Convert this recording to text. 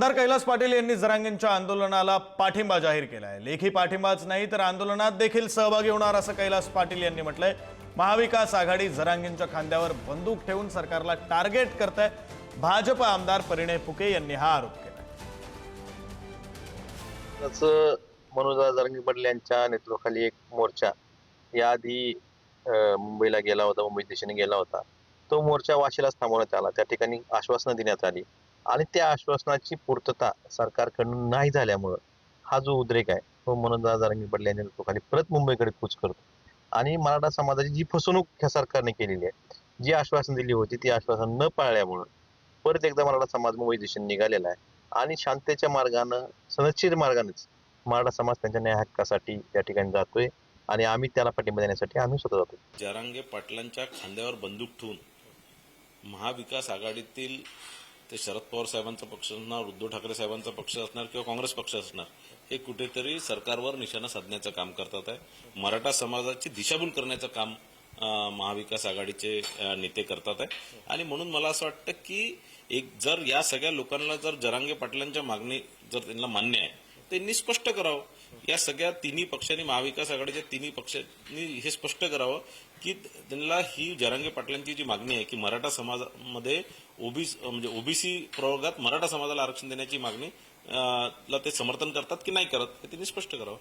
आमदार कैलास पाटील यांनी जरांगेंच्या आंदोलनाला पाठिंबा जाहीर केला आहे लेखी पाठिंबाच नाही तर आंदोलनात देखील सहभागी होणार असं कैलास पाटील यांनी म्हटलंय. महाविकास आघाडी जरांगेंच्या खांद्यावर बंदूक ठेवून सरकारला टार्गेट करत आहे भाजप आमदार परिणय फुके यांनी हा आरोप केला तसं मनोज पाटील यांच्या नेतृत्वाखाली एक मोर्चा याआधी मुंबईला गेला होता मुंबई दिशेने गेला होता. तो मोर्चा वाशीलाच थांबवण्यात आला. त्या ठिकाणी आश्वासनं देण्यात आली. आणि त्या आश्वासनाची पूर्तता सरकारकडून नाही झाल्यामुळं हा जो उद्रेक आहे तो मनोज जारंगी पाटील यांच्या नेतृत्वाखाली परत मुंबईकडे कूच करतो. आणि मराठा समाजाची जी फसवणूक ह्या सरकारने केलेली आहे जी आश्वासन दिली होती ती आश्वासन न पाळल्यामुळं परत एकदा मराठा समाज मुंबई दिशेने निघालेला आहे. आणि शांततेच्या मार्गानं सनदशीर मार्गानेच मराठा समाज त्यांच्या न्याय हक्कासाठी त्या ठिकाणी जातोय आणि आम्ही त्याला पाठिंबा देण्यासाठी आम्ही स्वतः जातो जरांगे पाटलांच्या खांद्यावर बंदूक ठेवून महाविकास आघाडीतील ते शरद पवार साहेबांचा पक्ष असणार उद्धव ठाकरे साहेबांचा पक्ष असणार किंवा काँग्रेस पक्ष असणार हे कुठेतरी सरकारवर निशाणा साधण्याचं काम करतात आहे. मराठा समाजाची दिशाभूल करण्याचं काम महाविकास आघाडीचे नेते करतात आहे. आणि म्हणून मला असं वाटतं की एक जर या सगळ्या लोकांना जर जरांगे पाटलांच्या मागणी जर त्यांना मान्य आहे त्यांनी स्पष्ट करावं. या सगळ्या तिन्ही पक्षांनी महाविकास आघाडीच्या तिन्ही पक्षांनी हे स्पष्ट करावं की त्यांना ही जरांगे पाटलांची जी मागणी आहे की मराठा समाजामध्ये ओबीसी म्हणजे ओबीसी प्रवर्गात मराठा समाजाला आरक्षण देण्याची मागणी ला ते समर्थन करतात की नाही करत हे त्यांनी स्पष्ट करावं.